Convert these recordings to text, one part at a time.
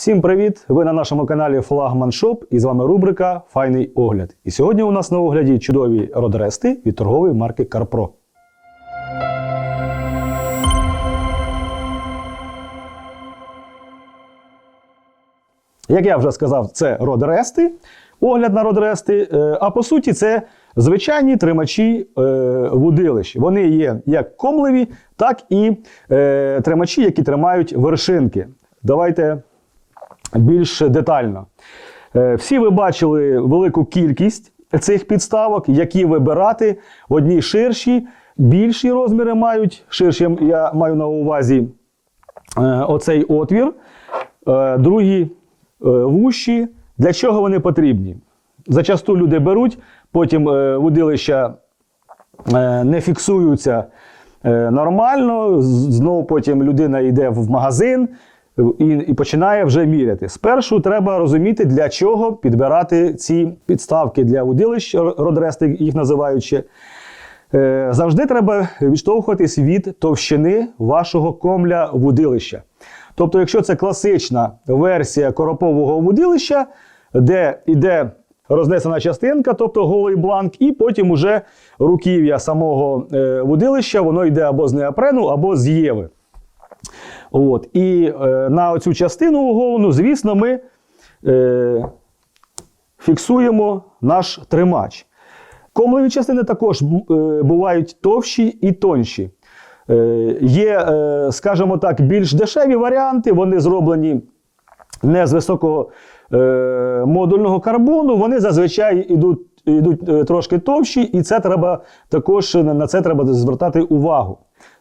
Всім привіт! Ви на нашому каналі Флагман Шоп і з вами рубрика Файний огляд. І сьогодні у нас на огляді чудові родрести від торгової марки CarPro. Як я вже сказав, це родрести, огляд на родрести. е, А по суті, це звичайні тримачі е, вудилищ. Вони є як комливі, так і е, тримачі, які тримають вершинки. Давайте більш детально. Е, Всі ви бачили велику кількість цих підставок, які вибирати. Одні ширші, більші розміри мають. Ширші я маю на увазі е, оцей отвір. Е, Другі вущі. Для чого вони потрібні? Зачасту люди беруть, потім вудилища е, не фіксуються нормально. Знову потім людина йде в магазин і, і починає вже міряти. Спершу треба розуміти, для чого підбирати ці підставки для вудилищ, р- родрести їх називають ще. Е, Завжди треба відштовхуватись від товщини вашого комля вудилища. Тобто, якщо це класична версія коропового вудилища, де йде рознесена частинка, тобто голий бланк, і потім уже руків'я самого е, вудилища, воно йде або з неопрену, або з єви. От. І е, на цю частину оголену, звісно, ми е, фіксуємо наш тримач. Комлеві частини також е, бувають товщі і тонші. Е, є, е, скажімо так, більш дешеві варіанти, вони зроблені не з високого е, модульного карбону, вони зазвичай йдуть, йдуть е, трошки товщі, і це треба також на на це треба звертати увагу.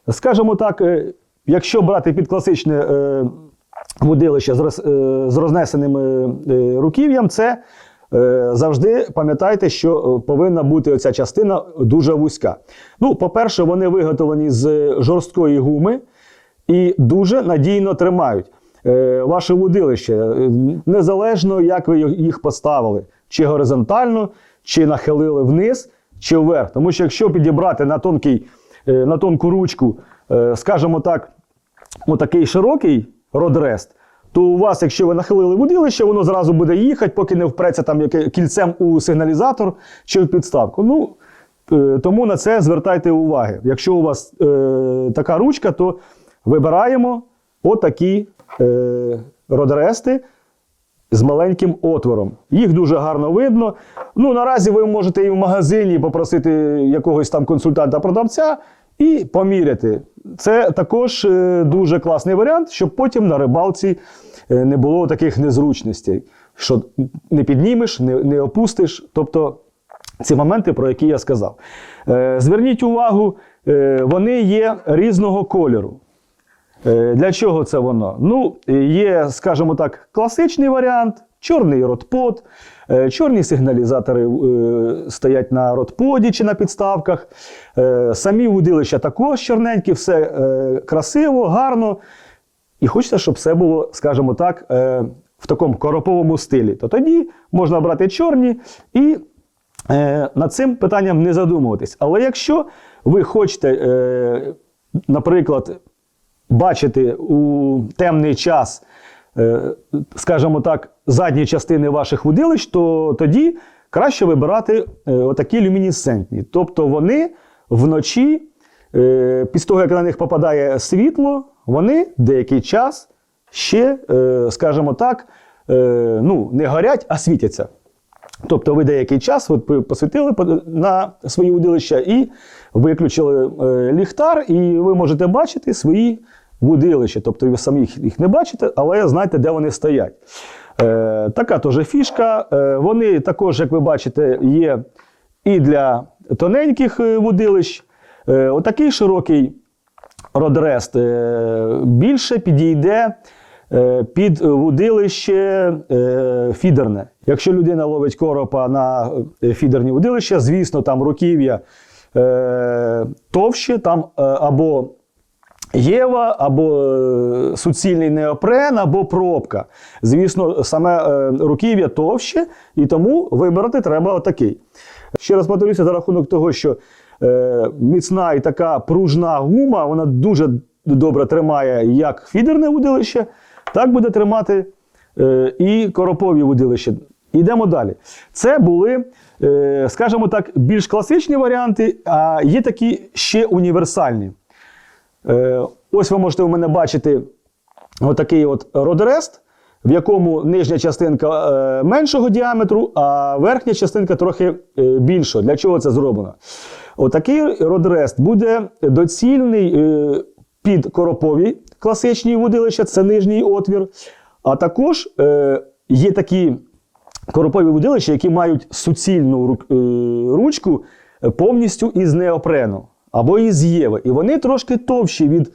Скажімо так, е, якщо брати під класичне е, водилище з, роз- е, з рознесеним е, руків'ям, це е, завжди пам'ятайте, що повинна бути оця частина дуже вузька. Ну, по-перше, вони виготовлені з жорсткої гуми і дуже надійно тримають. Ваше вудилище, е, незалежно як ви їх поставили, чи горизонтально, чи нахилили вниз, чи вверх. Тому що якщо підібрати на, тонкий, на тонку ручку, скажімо так, отакий широкий родрест, то у вас, якщо ви нахилили вудилище, воно зразу буде їхати, поки не впреться там кільцем у сигналізатор чи в підставку. Ну, е, тому на це звертайте уваги. Якщо у вас е, така ручка, то вибираємо отакі е, родрести з маленьким отвором. Їх дуже гарно видно. Ну, наразі ви можете і в магазині попросити якогось там консультанта-продавця і поміряти. Це також е, дуже класний варіант, щоб потім на рибалці е, не було таких незручностей, що не піднімеш, не, не опустиш. Тобто ці моменти, про які я сказав. Е, Зверніть увагу, вони є різного кольору. Для чого це воно? Ну, є, скажімо так, класичний варіант, чорний ротпод, е, чорні сигналізатори е, стоять на ротподі чи на підставках. Е, Самі вудилища також чорненькі, все красиво, гарно. І хочеться, щоб все було, скажімо так, в такому короповому стилі. То тоді можна брати чорні і над цим питанням не задумуватись. Але якщо ви хочете, наприклад, бачити у темний час, скажімо так, задні частини ваших вудилищ, то тоді краще вибирати е, отакі люмінесцентні. Тобто вони вночі, е, після того, як на них попадає світло, вони деякий час ще, е, скажімо так, е, ну, не горять, а світяться. Тобто ви деякий час от посвітили на свої удилища і виключили е, ліхтар, і ви можете бачити свої вудилища. Тобто ви самі їх, не бачите, але знаєте, де вони стоять. Е, така теж фішка. Е, вони також, як ви бачите, є і для тоненьких е, вудилищ. Е, отакий широкий родрест е, більше підійде е, під вудилище е, фідерне. Якщо людина ловить коропа на е, фідерні вудилища, звісно, там руків'я е, товще, там е, або Єва, або е, суцільний неопрен, або пробка. Звісно, саме е, руків'я товще, і тому вибирати треба отакий. Ще раз повторюся за рахунок того, що е, міцна і така пружна гума, вона дуже добре тримає як фідерне удилище, так буде тримати і коропові вудилища. Йдемо далі. Це були, скажімо так, більш класичні варіанти, а є такі ще універсальні. Е, Ось ви можете у мене бачити отакий от родерест, в якому нижня частинка е, меншого діаметру, а верхня частинка трохи е, більшого. Для чого це зроблено? Отакий родерест буде доцільний під коропові класичні водилища, це нижній отвір. А також є такі коропові водилища, які мають суцільну ручку повністю із неопрену або із єви. І вони трошки товщі від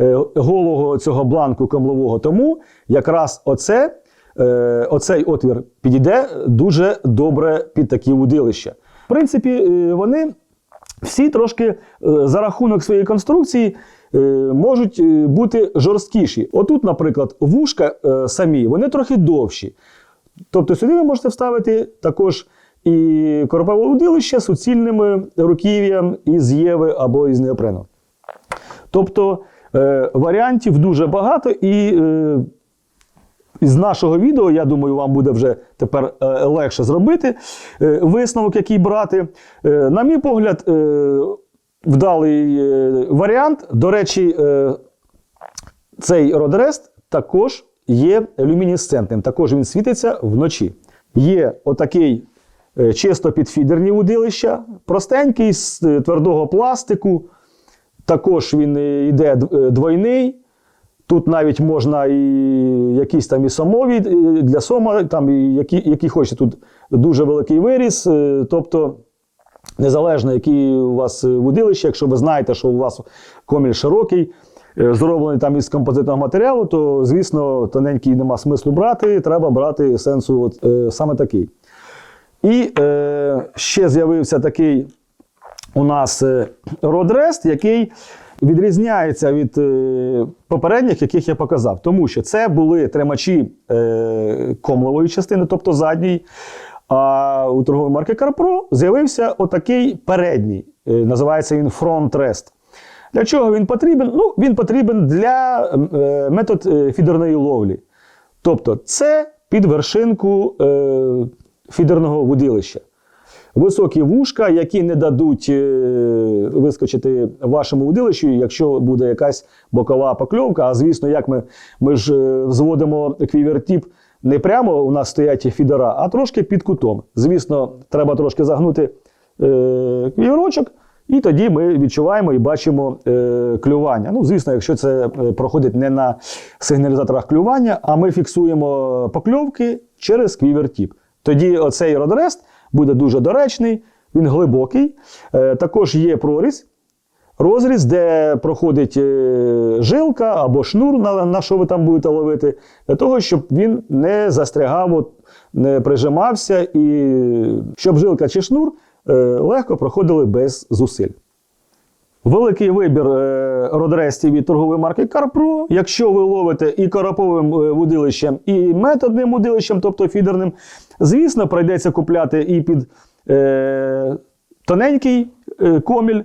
е, голого цього бланку камлового. Тому якраз оце, е, оцей отвір підійде дуже добре під такі водилища. В принципі, е, вони всі трошки за рахунок своєї конструкції можуть бути жорсткіші. Отут, наприклад, вушка самі, вони трохи довші. Тобто сюди ви можете вставити також і коропове удилище з суцільним руків'ям із єви або із неопрену. Тобто е, варіантів дуже багато, і е, з нашого відео, я думаю, вам буде вже тепер е, легше зробити е, висновок, який брати. Е, на мій погляд, е, вдалий е, варіант. До речі, е, цей родрест також є люмінесцентним, також він світиться вночі. Є отакий чисто підфідерні удилища, простенький з е, твердого пластику. Також він е, йде е, двойний. Тут навіть можна і якісь там і сомові е, для сома, там і які, які хочете. Тут дуже великий виріс. е, Тобто, незалежно, які у вас е, вудилища, якщо ви знаєте, що у вас коміль широкий, е, зроблений там із композитного матеріалу, то, звісно, тоненький нема смислу брати, треба брати сенсу от, е, саме такий. І е, ще з'явився такий у нас е, родрест, який відрізняється від е, попередніх, яких я показав. Тому що це були тримачі е, комлової частини, тобто задній. А у торгової марки CarPro з'явився отакий передній. Е, називається він фронт-рест. Для чого він потрібен? Ну, він потрібен для е, метод фідерної ловлі. Тобто, це під вершинку фідерного вудилища. Високі вушка, які не дадуть е, вискочити вашому удилищу, якщо буде якась бокова покльовка. А звісно, як ми, ми ж е, зводимо квівертіп не прямо у нас стоять фідера, а трошки під кутом. Звісно, треба трошки загнути е, квіверочок, і тоді ми відчуваємо і бачимо е, клювання. Ну, звісно, якщо це е, проходить не на сигналізаторах клювання, а ми фіксуємо покльовки через квівертіп. Тоді оцей родрест буде дуже доречний, він глибокий. Е, також є прорізь, розріз, де проходить е, жилка або шнур, на, на що ви там будете ловити, для того, щоб він не застрягав, не прижимався, і щоб жилка чи шнур е, легко проходили без зусиль. Великий вибір е, родрестів від торгової марки CarPro. Якщо ви ловите і короповим е, вудилищем, і методним вудилищем, тобто фідерним, звісно, прийдеться купляти і під е, тоненький е, коміль,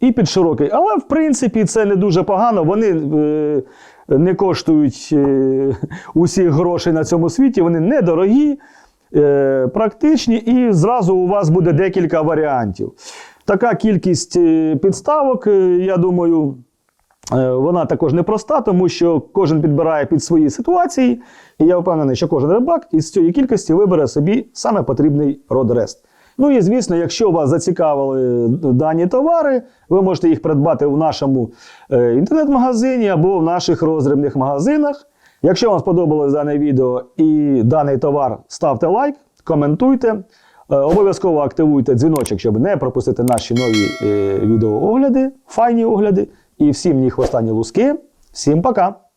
і під широкий. Але в принципі це не дуже погано. Вони е, не коштують е, усіх грошей на цьому світі, вони недорогі, е, практичні, і зразу у вас буде декілька варіантів. Така кількість е, підставок, е, я думаю, е, вона також непроста, тому що кожен підбирає під свої ситуації. І я впевнений, що кожен рибак із цієї кількості вибере собі саме потрібний родрест. Ну і звісно, якщо вас зацікавили дані товари, ви можете їх придбати в нашому інтернет-магазині або в наших роздрібних магазинах. Якщо вам сподобалось дане відео і даний товар, ставте лайк, коментуйте. Е, Обов'язково активуйте дзвіночок, щоб не пропустити наші нові е, відеоогляди, файні огляди. І всім ні хвоста, ні луски. Всім пока!